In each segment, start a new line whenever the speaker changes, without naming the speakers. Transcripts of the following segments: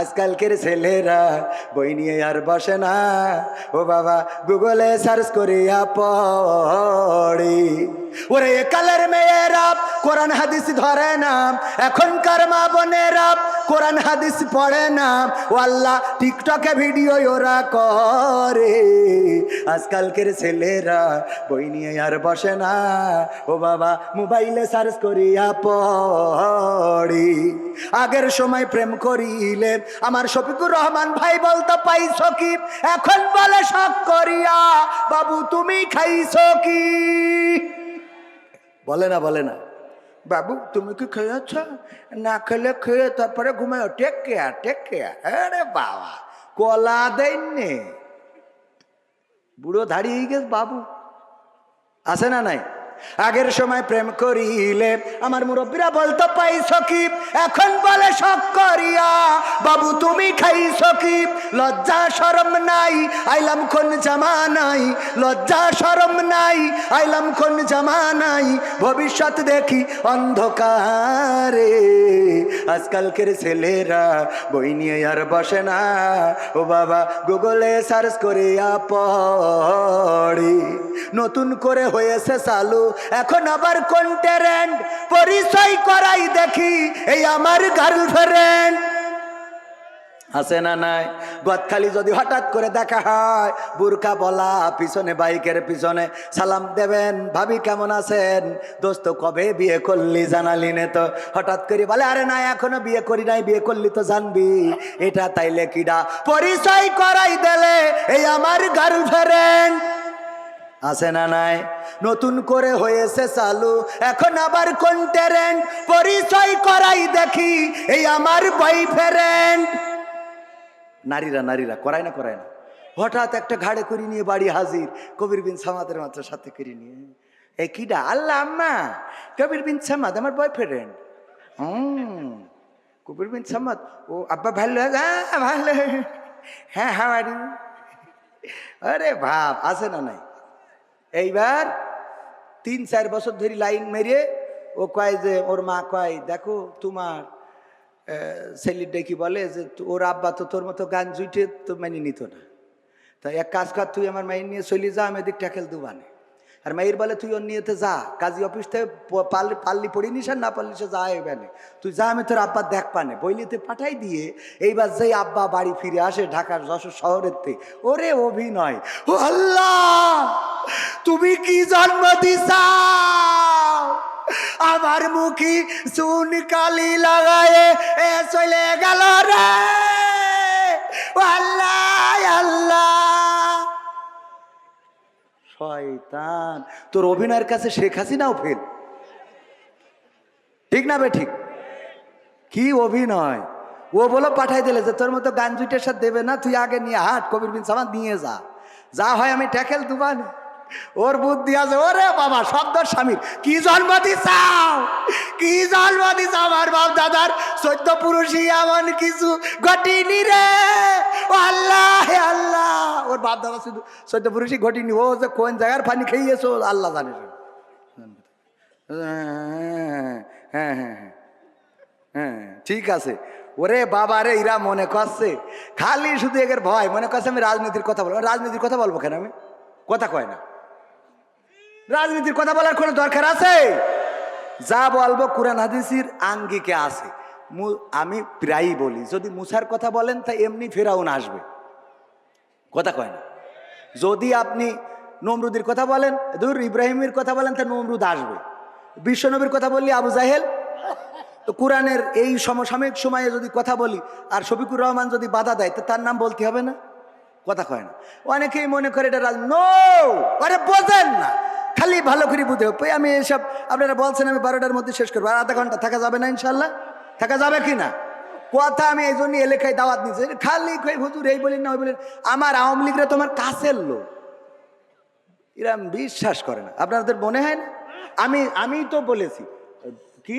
আজকালকের ছেলেরা বই নিয়ে আর বসে না। ও বাবা গুগলে সার্চ করিয়া পড়ি। ওরে কালের মেয়েরা কোরআন হাদিস ধরে না। এখনকার মা বোনেরা কোরআন হাদিস পড়ে না। ও আল্লাহ টিকটকে ভিডিও ওরা করে। আজকালকের ছেলেরা বই নিয়ে আর বসে না। ও বাবা, মোবাইলে সার্চ করিয়া পড়ি। আগের সময় প্রেম করিলে আমার শফিকুর রহমান ভাই বলতো পাইছ কি এখন বলে শখ করিয়া। বাবু, তুমি খাইছ কি? বলে না বলে না। বাবু, তুমি কি খেয়েছ? না খেলে খেয়ে তারপরে ঘুমায়। Take care take care. আরে বাবা, কলা দেননি বুড়ো ধারিয়ে গেছে বাবু। আছে না নাই? আগের সময় প্রেম করিলে আমার মুরব্বীরা বলতো পাই সকিব এখন বলে শখ করিয়া। বাবু, তুমি খাই সকিব লজ্জা সরম নাই। আইলাম কোন জামা নাই। লজ্জা সরম নাই। আইলাম কোন জামা নাই। ভবিষ্যৎ দেখি অন্ধকারে। আজকালকের ছেলেরা বই নিয়ে আর বসে না। ও বাবা, গুগলে সার্চ করিয়া পড়ি। নতুন করে হয়েছে চালু। এখন আবার কোন ট্যারেন্ট পরিচয় করাই দেখি। এই আমার গার্লফ্রেন্ড আছে না নাই? গদখালি যদি হঠাৎ করে দেখা হয় বুরকা বলা পিছনে, বাইকের পিছনে, সালাম দেবেন, ভাবি কেমন আছেন? দোস্ত, কবে বিয়ে করলি জানালি নে তো। হঠাৎ করে বলে, আরে না, এখনও বিয়ে করি নাই, বিয়ে করলি তো জানবি। এটা তাইলে কিডা? পরিচয় করাই দিলে এই আমার গার্লফ্রেন্ড আছে না নাই? নতুন করে হয়েছে চালু, এখন আবার কোন ট্যারেন্ট পরিচয় করাই দেখি, এই আমার বয়ফ্রেন্ড নারীরা নারীরা, করায় না করায় না। হঠাৎ একটা ঘাড়ে করে নিয়ে বাড়ি হাজির, কবির বিন সামাদের মাত্র সাথে করে নিয়ে। এ কিডা আল্লাহ আম্মা, কবির বিন সামাদ আমার বয়ফ্রেন্ড হুম কবির বিন সামাদ, ও আব্বা ভালো ভালো হ্যাঁ হ্যাঁ বাড়ি আরে ভাব আছে না নাই? এইবার তিন, চার বছর ধরে লাইন মেরে ও কয় যে, ওর মা কয়, দেখো তোমার ছেলেটা কি বলে যে ওর আব্বা তো তোর মতো গান জুইটে তো মেনে নিত না। তাই এক কাজ কর, তুই আমার মাইন নিয়ে চলে যা, আমি এদিক ট্যাকেল দুবানে আর মাইর বলে, তুই ওর নিয়েতে যা, কাজী অফিস থেকে পারলি পারলি পড়িনিস আর না পারলি সে যা এবানে তুই যা, আমি তোর আব্বা দেখ পানে। বইলিতে পাঠাই দিয়ে এইবার যেই আব্বা বাড়ি ফিরে আসে ঢাকার যশোর শহরের থেকে ওরে অভিনয়, ও আল্লাহ, তুমি কি জন্ম দিছাও? আমার মুখি চুন কালি লাগায় এ চলে গেল রে। আল্লাহ আল্লাহ। শয়তান, তোর অভিনয়ের কাছে শেখ হাসিনাও ফেল ঠিক না বে, ঠিক? কি অভিনয়? ও বলো পাঠাই দিলে যে তোর মতো গান জুটের সাথে দেবে না, তুই আগে নিয়ে হাট, কবির বিন সামান নিয়ে যা। যা হয় আমি ট্যাকেল দুবানি। ওর বুদ্ধি আছে, ওরে বাবা শব্দর স্বামীর। কি জন্ম দিছাও কি জন্ম দিছ আমার বাপ দাদার? চৈদ্য পুরুষই এমন কিছু ঘটিনি রে। ও আল্লাহ আল্লাহ। ওর বাপ দাদা শুধু চৈদ্য পুরুষই ঘটিনি, ও যে কোন জায়গার পানি খেয়েছো আল্লাহ জানে। হ্যাঁ হ্যাঁ হ্যাঁ হ্যাঁ ঠিক আছে। ওরে বাবা রে ইরা মনে করছে, খালি শুধু এগের ভয়। মনে করছে আমি রাজনীতির কথা বলব। রাজনীতির কথা বলব কেন আমি? কথা কয় না। রাজনীতির কথা বলার কোনো দরকার আছে? যা বলব কোরআন হাদিসির আঙ্গিকে আছে। আমি প্রায়ই বলি, যদি মুসার কথা বলেন, তা এমনি ফেরাউন আসবে। কথা কয় না। যদি আপনি নমরুদের কথা বলেন দূর ইব্রাহিমের কথা বলেন, তা নমরুদ আসবে। বিশ্বনবীর কথা বললি, আবু জাহেল? তো কোরআনের এই সমসাময়িক সময়ে যদি কথা বলি, আর শফিকুর রহমান যদি বাধা দেয়, তো তার নাম বলতে হবে না? কথা কয় না। অনেকেই মনে করে এটা রাজ নো আরে বোঝেন না। খালি ভালো করে বুঝে হবে আমি এসব আপনারা বলছেন আমি বারোটার মধ্যে শেষ করব। আর আধা ঘণ্টা থাকা যাবে না ইনশাল্লাহ থাকা যাবে কি না? কথা আমি এই জন্য এলাকায় দাওয়াত নিচ্ছি খালি খাই হুজুর, এই বলেন না, ওই বলেন। আমার আওয়ামী লীগরা তোমার কাছের লোক। এরা বিশ্বাস করে না। আপনাদের মনে হয় না? আমি আমি তো বলেছি। কি?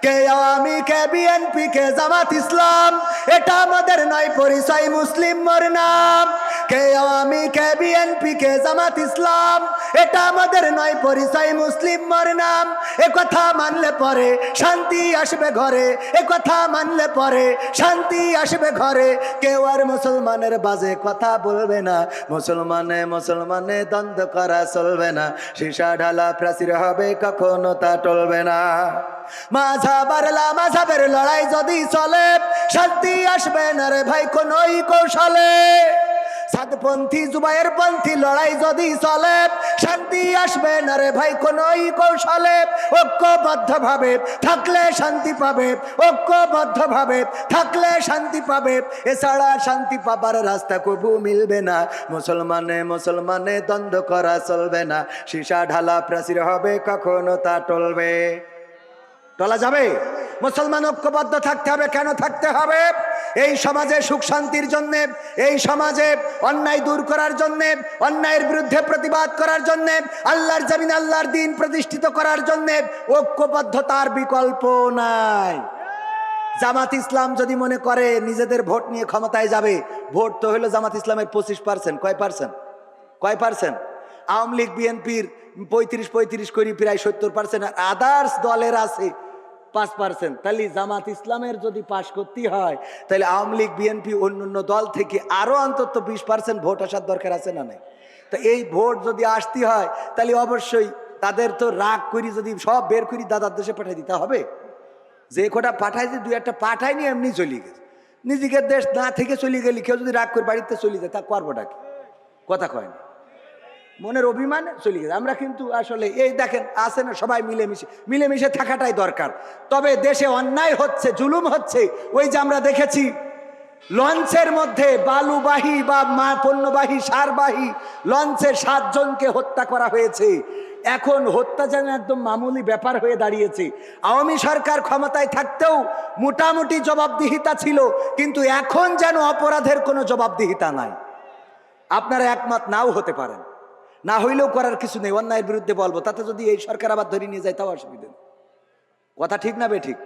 কে আওয়ামী, কে বিএনপি কে জামাত ইসলাম, এটা আমাদের নয়, পরিচয় মুসলিম মোর নাম। কে আওয়ামী, কে বিএনপি কে জামাত ইসলাম, এটা আমাদের নয়, পরিচয় মুসলিম মোর নাম। এ কথা মানলে পরে শান্তি আসবে ঘরে, এ কথা মানলে পরে শান্তি আসবে ঘরে। কেউ আর মুসলমানের বাজে কথা বলবে না, মুসলমানে মুসলমানে দ্বন্দ্ব করা চলবে না। সীসা ঢালা প্রাচীর হবে, কখনো তা টলবে না। মাঝাবার মাঝাবের লড়াই যদি চলে, শান্তি আসবে না রে ভাই, কোনই কৌশলে। সাতপন্থী জুবাইয়ের পন্থী লড়াই যদি চলে, শান্তি আসবে না রে ভাই, কোনই কৌশলে। ঐক্যবদ্ধ ভাবে থাকলে শান্তি পাবে ঐক্যবদ্ধ ভাবে থাকলে শান্তি পাবে, এছাড়া শান্তি পাবার রাস্তা কবু মিলবে না। মুসলমানে মুসলমানে দ্বন্দ্ব করা চলবে না, সীসা ঢালা প্রাচীর হবে, কখনো তা টলবে। টলা যাবে? মুসলমান ঐক্যবদ্ধ থাকতে হবে, কেন থাকতে হবে? এই সমাজে সুখ শান্তির জন্য, এই সমাজে অন্যায় দূর করার জন্য, অন্যায়ের বিরুদ্ধে প্রতিবাদ করার জন্য, আল্লাহর জমিন আল্লাহর দিন প্রতিষ্ঠিত করার জন্য ঐক্যবদ্ধতার বিকল্প নাই। জামাত ইসলাম যদি মনে করে নিজেদের ভোট নিয়ে ক্ষমতায় যাবে, ভোট তো হলো জামাত ইসলামের পঁচিশ পার্সেন্ট, কয় পার্সেন্ট? কয় পার্সেন্ট? আওয়ামী লীগ, বিএনপির পঁয়ত্রিশ পঁয়ত্রিশ করি, প্রায় সত্তর পার্সেন্ট আদার্স দলের আছে পাঁচ পার্সেন্ট তাহলে জামাত ইসলামের যদি পাশ করতে হয়, তাহলে আওয়ামী লীগ, বিএনপি অন্য দল থেকে আরও অন্তত বিশ পার্সেন্ট ভোট আসার দরকার আছে না নাই? তো এই ভোট যদি আসতে হয়, তাহলে অবশ্যই তাদের তো রাগ করি যদি সব বের করি দাদার দেশে পাঠিয়ে দিতে হবে। যে কটা পাঠাইছে, দুই একটা পাঠায়নি, এমনি চলে গেছে। নিজেকে দেশ না থেকে চলে গেলি কেউ যদি রাগ করে বাড়িতে চলে যায়, তা করবোটা কি? কথা কয় না। মনের অভিমান চলে গেছে। আমরা কিন্তু আসলে এই দেখেন, আছে না সবাই মিলেমিশে। মিলেমিশে থাকাটাই দরকার। তবে দেশে অন্যায় হচ্ছে, জুলুম হচ্ছে। ওই যে আমরা দেখেছি, লঞ্চের মধ্যে বালুবাহী বা মা, পণ্যবাহী, সারবাহী লঞ্চের সাতজনকে হত্যা করা হয়েছে। এখন হত্যা যেন একদম মামুলি ব্যাপার হয়ে দাঁড়িয়েছে। আওয়ামী সরকার ক্ষমতায় থাকতেও মোটামুটি জবাবদিহিতা ছিল, কিন্তু এখন যেন অপরাধের কোনো জবাবদিহিতা নাই। আপনারা একমত নাও হতে পারেন। না হইলেও করার কিছু নেই, অন্যায়ের বিরুদ্ধে বলব। তাতে যদি এই সরকার আবার ধরে নিয়ে যায়, তাও অসুবিধা কথা ঠিক না বে ঠিক?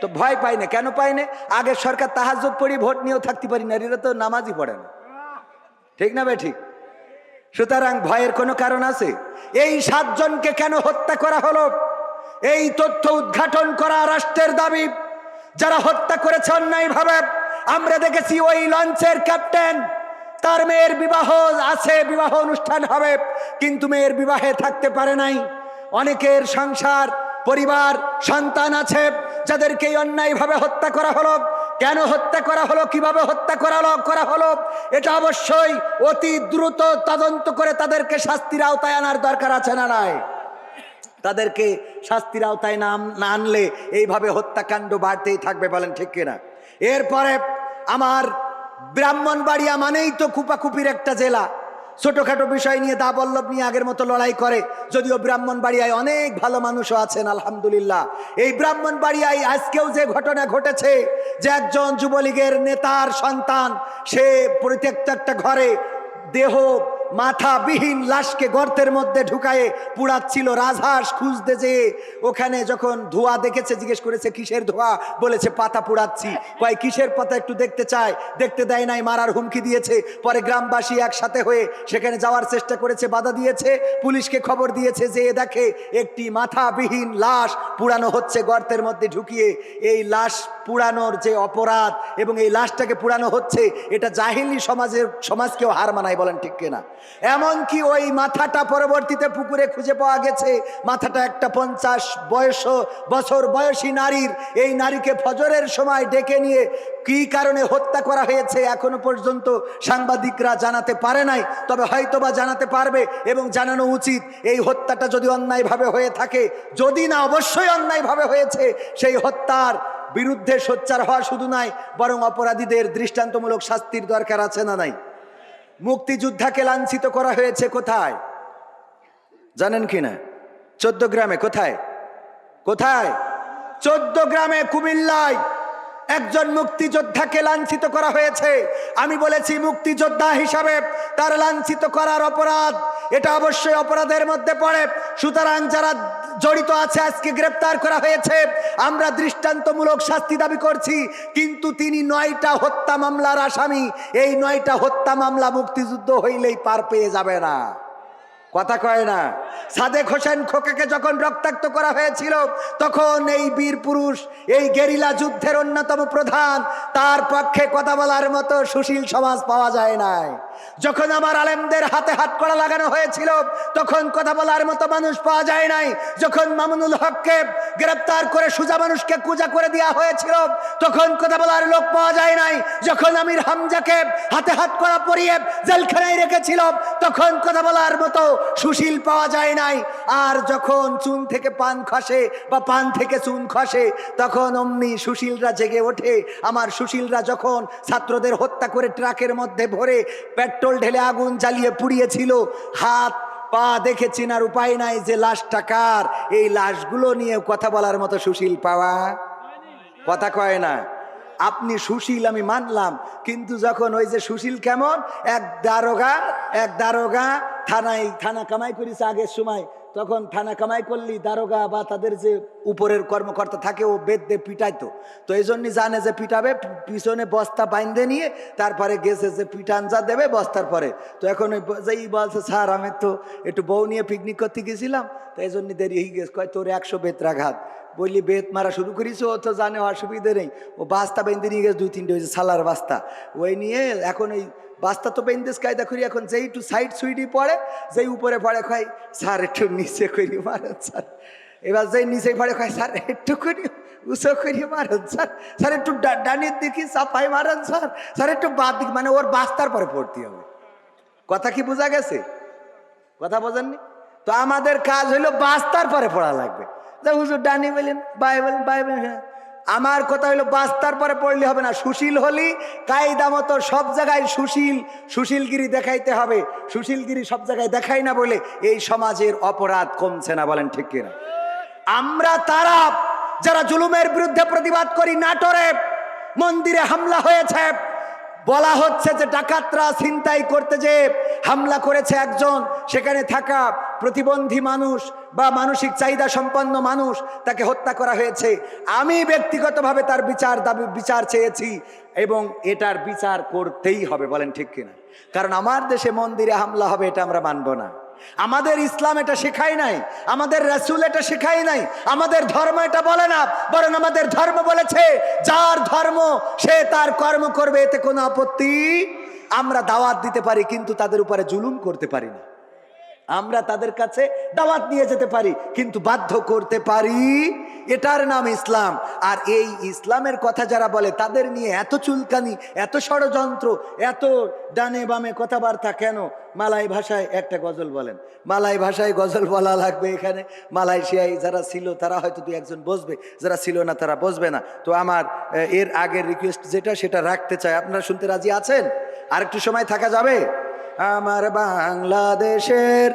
তো ভয় পাই না। কেন পাই না? আগের সরকার তাহাজত পড়ি, ভোট নিয়েও থাকতে পারি না। এরা তো নামাজই পড়ে না। ঠিক না বে ঠিক? সুতরাং ভয়ের কোনো কারণ আছে? এই সাতজনকে কেন হত্যা করা হলো? এই তথ্য উদ্ঘাটন করা রাষ্ট্রের দাবি। যারা হত্যা করেছে অন্যায়ভাবে, আমরা দেখেছি ওই লঞ্চের ক্যাপ্টেন। তার মেয়ের বিবাহ আছে, বিবাহ অনুষ্ঠান হবে, কিন্তু মেয়ের বিবাহে থাকতে পারে নাই। অনেকের সংসার, পরিবার, সন্তান আছে, যাদেরকে অন্যায়ভাবে হত্যা করা হলো। কেন হত্যা করা হলো? কীভাবে হত্যা করা করা হলো? এটা অবশ্যই অতি দ্রুত তদন্ত করে তাদেরকে শাস্তির আওতায় আনার দরকার আছে না নাই? তাদেরকে শাস্তির আওতায় নাম না আনলে এইভাবে হত্যাকাণ্ড বাড়তেই থাকবে বলেন ঠিক কিনা? এরপরে আমার ব্রাহ্মণবাড়িয়া মানেই তো খুপাখুপির একটা জেলা। ছোটখাটো বিষয় নিয়ে দাবল্লভ নিয়ে আগের মতো লড়াই করে, যদিও ব্রাহ্মণবাড়িয়ায় অনেক ভালো মানুষও আছেন, আলহামদুলিল্লাহ। এই ব্রাহ্মণবাড়িয়ায় আজকেও যে ঘটনা ঘটেছে, যে একজন যুবলীগের নেতার সন্তান, সে পরিত্যক্ত একটা ঘরে দেহ মাথাবিহীন লাশকে গর্তের মধ্যে ঢুকায়ে পুড়াচ্ছিল রাজহাঁস খুঁজতে যে ওখানে যখন ধোয়া দেখেছে, জিজ্ঞেস করেছে, কিসের ধোয়া? বলেছে, পাতা পুড়াচ্ছি। কয়, কিসের পাতা একটু দেখতে চায়? দেখতে দেয় নাই, মারার হুমকি দিয়েছে। পরে গ্রামবাসী একসাথে হয়ে সেখানে যাওয়ার চেষ্টা করেছে, বাধা দিয়েছে। পুলিশকে খবর দিয়েছে যে দেখে, একটি মাথাবিহীন লাশ পুরানো হচ্ছে গর্তের মধ্যে ঢুকিয়ে। এই লাশ পুরানোর যে অপরাধ এবং এই লাশটাকে পুরানো হচ্ছে, এটা জাহিলি সমাজের, সমাজকেও হার মানায় বলেন ঠিক কিনা? এমনকি ওই মাথাটা পরবর্তীতে পুকুরে খুঁজে পাওয়া গেছে। মাথাটা একটা পঞ্চাশ বয়স, বছর বয়সী নারীর। এই নারীকে ফজরের সময় ডেকে নিয়ে কি কারণে হত্যা করা হয়েছে এখনও পর্যন্ত সাংবাদিকরা জানাতে পারে নাই। তবে হয়তোবা জানাতে পারবে এবং জানানো উচিত, এই হত্যাটা যদি অন্যায়ভাবে হয়ে থাকে, যদি না অবশ্যই অন্যায়ভাবে হয়েছে, সেই হত্যার বিরুদ্ধে সোচ্চার হওয়া শুধু নয় বরং অপরাধীদের দৃষ্টান্তমূলক শাস্তির দরকার আছে না নাই? মুক্তিযোদ্ধাকে লাঞ্ছিত করা হয়েছে কোথায়? জানেন কি না? চোদ্দ গ্রামে কোথায়? কোথায়? চোদ্দ গ্রামে কুমিল্লায়। একজন মুক্তিযোদ্ধাকে লাঞ্ছিত করা হয়েছে। আমি বলেছি মুক্তিযোদ্ধা হিসাবে তার লাঞ্ছিত করার অপরাধ, এটা অবশ্যই অপরাধের মধ্যে পড়ে। সুতরাং যারা জড়িত আছে, আজকে গ্রেপ্তার করা হয়েছে, আমরা দৃষ্টান্তমূলক শাস্তি দাবি করছি। কিন্তু তিনি নয়টা হত্যা মামলার আসামি। এই নয়টা হত্যা মামলা মুক্তিযুদ্ধ হইলেই পার পেয়ে যাবে না। কথা কয় না। সাদেক হোসেন খোকাকে যখন রক্তাক্ত করা হয়েছিল, তখন এই বীর পুরুষ, এই গেরিলা যুদ্ধের অন্যতম প্রধান, তার পক্ষে কথা বলার মতো সুশীল সমাজ পাওয়া যায় নাই। যখন আমার আলেমদের হাতে হাত করা লাগানো হয়েছিল, তখন কথা বলার মতো মানুষ পাওয়া যায় নাই। যখন মামুনুল হককে গ্রেপ্তার করে সুজা মানুষকে কুজা করে দেওয়া হয়েছিল, তখন কথা বলার লোক পাওয়া যায় নাই। যখন আমির হামজাকে হাতে হাত করা পরিয়ে জেলখানায় রেখেছিল, তখন কথা বলার মতো সুশীল পাওয়া যায় নাই। আর যখন চুন থেকে পান খসে বা পান থেকে চুন খসে, তখন অমনি সুশীলরা জেগে ওঠে। আমার সুশীলরা যখন ছাত্রদের হত্যা করে ট্রাকের মধ্যে ভরে পেট্রোল ঢেলে আগুন জ্বালিয়ে পুড়িয়েছিল। হাত, পা দেখে চেনার উপায় নাই যে লাশটা কার। এই লাশগুলো নিয়ে কথা বলার মতো সুশীল পাওয়া কথা কয় না। আপনি সুশীল, আমি মানলাম, কিন্তু যখন ওই যে সুশীল কেমন? এক দারোগা এক দারোগা থানায়, থানা কামাই করেছে আগের সময়। তখন থানা কামাই করলি, দারোগা বা তাদের যে উপরের কর্মকর্তা থাকে, ও বেদ দিয়ে পিটাইতো। তো এই জন্যই জানে যে পিটাবে পিছনে বস্তা বাইন্ধে নিয়ে তারপরে গেছে যে পিঠান যা দেবে বস্তার পরে। তো এখন ওই যেই বলছে, স্যার, আমি তো একটু বউ নিয়ে পিকনিক করতে গেছিলাম, তো এই জন্য দেরি হয়ে গেছে, কয় তোর একশো বেত্রাঘাত। বললি, বেত মারা শুরু করিস ও তো জানে অসুবিধে নেই। ও বাস্তা বেঁধে নিয়ে গেছে দুই তিনটে হয়েছে সালার বাস্তা। ওই নিয়ে এখন ওই বাস্তা তো বেঁধেস কায়দা করি, এখন যেই একটু সাইড সুইডি পড়ে, যেই উপরে পড়ে খাই স্যার, একটু নিচে করি, মারেন, স্যার। এবার যেই নিচে পড়ে খাই স্যার, একটু করি, উঁচু করি, মারেন, স্যার। স্যার, একটু ডানের দিকে চাপাই, মারেন, স্যার। স্যার, একটু বাদ দিক মানে ওর বাস্তার পরে পড়তে হবে। কথা কি বোঝা গেছে? কথা বোঝেননি? তো আমাদের কাজ হইল বাস্তার পরে পড়া লাগবে। যে হুজুর ডানি বলেন বাই বলেন বাই বলেন হ্যাঁ। আমার কথা হইল বাস্তার পরে পড়লে হবে না। সুশীল হলি, কায়দা মতো সব জায়গায় সুশীল, সুশীলগিরি দেখাইতে হবে। সুশীলগিরি সব জায়গায় দেখাই না বলে এই সমাজের অপরাধ কমছে না, বলেন ঠিক কিনা? আমরা তারা, যারা জুলুমের বিরুদ্ধে প্রতিবাদ করি, নাটোরে মন্দিরে হামলা হয়েছে। বলা হচ্ছে যে ডাকাতরা ছিনতাই করতে যে হামলা করেছে একজন, সেখানে থাকা প্রতিবন্ধী মানুষ বা মানসিক চাহিদা সম্পন্ন মানুষ তাকে হত্যা করা হয়েছে। আমি ব্যক্তিগতভাবে তার বিচার দাবি, বিচার চেয়েছি এবং এটার বিচার করতেই হবে, বলেন ঠিক কিনা? কারণ আমার দেশে মন্দিরে হামলা হবে এটা আমরা মানব না। আমাদের ইসলাম এটা শেখায় নাই, আমাদের রাসুল এটা শেখায় নাই, আমাদের ধর্ম এটা বলে না, বরং আমাদের ধর্ম বলেছে, যার ধর্ম সে তার কর্ম করবে, এতে কোনো আপত্তি আমরা দাওয়াত দিতে পারি, কিন্তু তাদের উপরে জুলুম করতে পারি না। আমরা তাদের কাছে দাওয়াত নিয়ে যেতে পারি, কিন্তু বাধ্য করতে পারি। এটার নাম ইসলাম। আর এই ইসলামের কথা যারা বলে, তাদের নিয়ে এত চুলকানি, এত ষড়যন্ত্র, এত ডানে বামে কথাবার্তা কেন? মালাই ভাষায় একটা গজল বলেন। মালাই ভাষায় গজল বলা লাগবে এখানে। মালয়েশিয়ায় যারা ছিল, তারা হয়তো দু একজন বসবে। যারা ছিল না, তারা বসবে না। তো আমার এর আগের রিকোয়েস্ট যেটা, সেটা রাখতে চাই। আপনারা শুনতে রাজি আছেন? আরেকটু সময় থাকা যাবে? আমার বাংলাদেশের।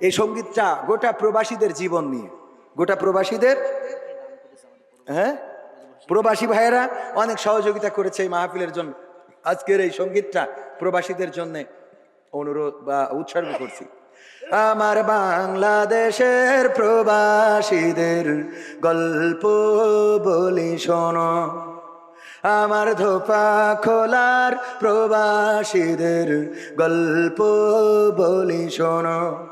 এই সঙ্গীতটা গোটা প্রবাসীদের জীবন নিয়ে। গোটা প্রবাসীদের? হ্যাঁ? প্রবাসী ভাইয়েরা অনেক সহযোগিতা করেছে এই মাহফিলের জন্য। আজকের এই সঙ্গীতটা প্রবাসীদের জন্য অনুরোধ বা উৎসর্গ করছি। আমার বাংলাদেশের প্রবাসীদের গল্প বলি শোনো। আমার ধোপা খোলার প্রবাসীদের গল্প বলি শোনো।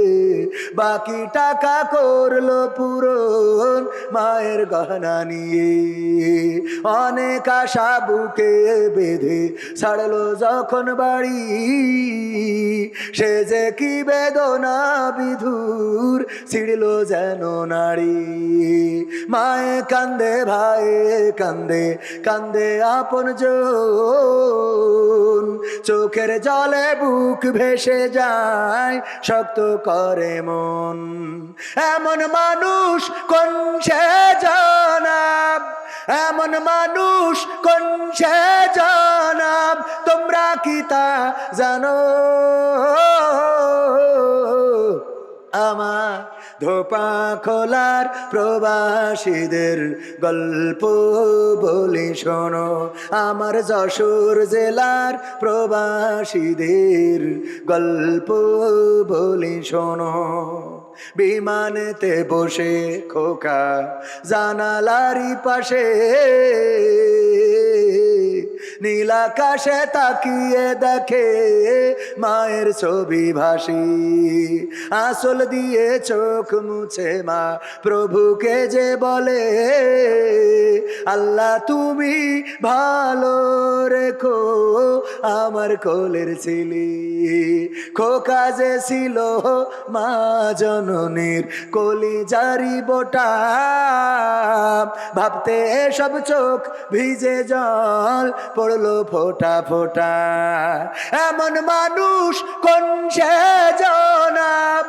বাকি টাকা করল পূরণ মায়ের গহনা নিয়ে। অনেক আশা বুকে বেঁধে ছাড়লো যখন বাড়ি। সে যে কি বেদনা বিধুর ছিড়ল যেন নারী মায়ে কান্দে ভাই কান্দে কান্দে আপন চোখের জলে বুক ভেসে যায়, শক্ত করে মন। এমন মানুষ কোন সে জানাব? এমন মানুষ কোন সে জানাব? তোমরা কি তা জানো? আমার ধোপা খোলার প্রবাসীদের গল্প বলি শোনো। আমার যশোর জেলার প্রবাসীদের গল্প বলি শোনো। বিমানেতে বসে খোকা জানালারি পাশে নীলাকাশে তাকিয়ে দেখে মায়ের ছবি ভাসি। আসল দিয়ে চোখ মুছে মা প্রভুকে যে বলে, আল্লাহ, তুমি ভালো রেখো আমার কোলের ছিলি। খোকা যে ছিল মা জননীর কলি জারি বোটা। ভাবতে সব চোখ ভিজে জল পড়ল ফোটা ফোটা। এমন মানুষ কোন সে জনাব?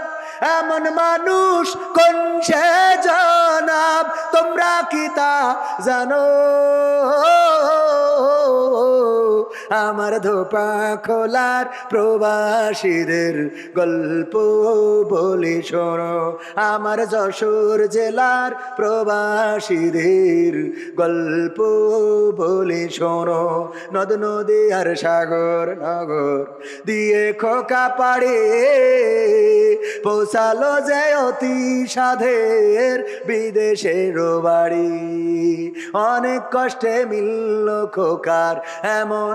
এমন মানুষ কোন সে জনাব? তোমরা কি তা জানো? আমার ধোপা খোলার প্রবাসীদের গল্প বলি শোনো। আমার যশোর জেলার প্রবাসীদের গল্প বলি শোনো। নদ, নদী আর সাগর, নগর দিয়ে খোকা পাড়ে পৌঁছালো যে অতি সাধের বিদেশের বাড়ি। অনেক কষ্টে মিলল খোকার এমন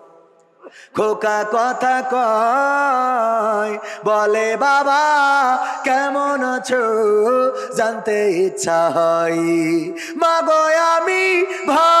খোকা কথা কয় বলে বাবা কেমন আছো? জানতে ইচ্ছা হয়। মাগো আমি ভালো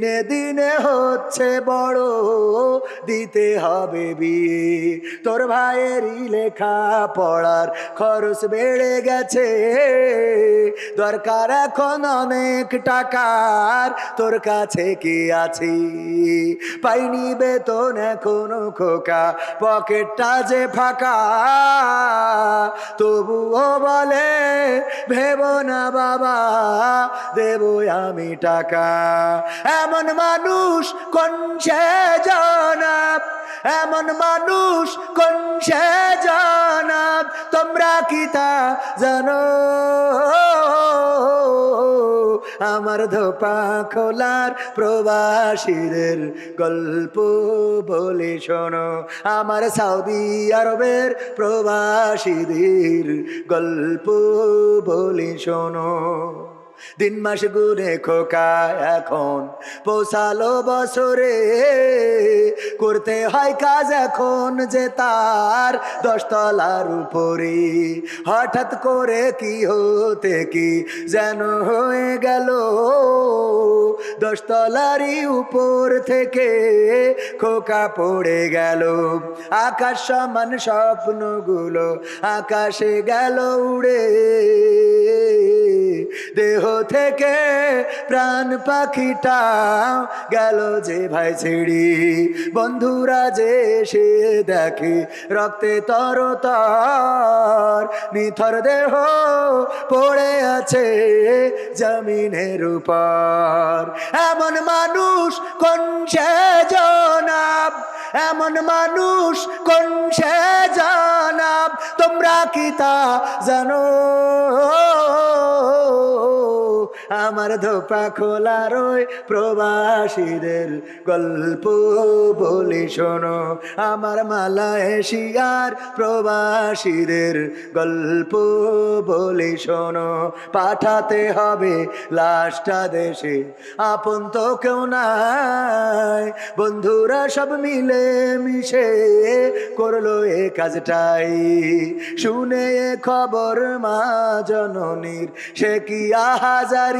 দিনে দিনে হচ্ছে বড় দিতে হবে বিয়ে। তোর ভাইয়েরই লেখা পড়ার খরচ বেড়ে গেছে। দরকার এখন অনেক টাকার, তোর কাছে কি আছে? পাইনি বেতন এখনও খোকা, পকেটটা যে ফাঁকা। তবুও বলে, ভেব না বাবা দেব আমি টাকা। এমন মানুষ কোন সে জনাব এমন মানুষ কোন সে জানাব? তোমরা কি তা জানো? আমার ধোপা খোলার প্রবাসীদের গল্প বলে শোনো। আমার সৌদি আরবের প্রবাসীদের গল্প বলে শোনো। দিন মাস গুনে খোকা এখন। পোষালো বছরে করতে হয় কাজ এখন যে তার দশতলার উপরে হঠাৎ করে কি হতে কি যেন হয়ে গেল। দশতলারই উপর থেকে খোকা পড়ে গেল। আকাশ সমান স্বপ্নগুলো আকাশে গেল উড়ে। দেহ থেকে প্রাণ পাখিটা গেল যে ভাই ছিড়ি। বন্ধুরা যে সে দেখে রক্তে তর তর নিথর দেহ পড়ে আছে জমিনের উপর। এমন মানুষ কোন সে জনাব? এমন মানুষ কোন সে জনাব? তোমরা কি তা জানো? আমার ধোপা খোলার ওই প্রবাসীদের গল্প বলি শোনো। আমার মালয়েশিয়ার প্রবাসীদের গল্প বলি শোনো। পাঠাতে হবে লাশটা দেশে, আপন তো কেউ নাই। বন্ধুরা সব মিলে মিশে করল এ কাজটাই। শুনে খবর মা জননীর, সে কি আহাজারি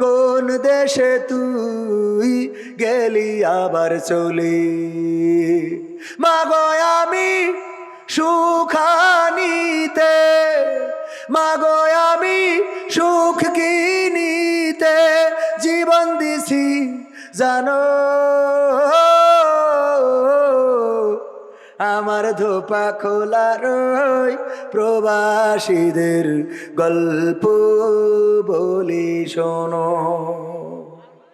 কোন দেশে তুই গেলি আবার চলি? মাগো আমি সুখানিতে, মাগো আমি সুখ কিনিতে জীবন দিছি, জানো? আমার ধোপা খোলা রই প্রবাসীদের গল্প বলি শোনো।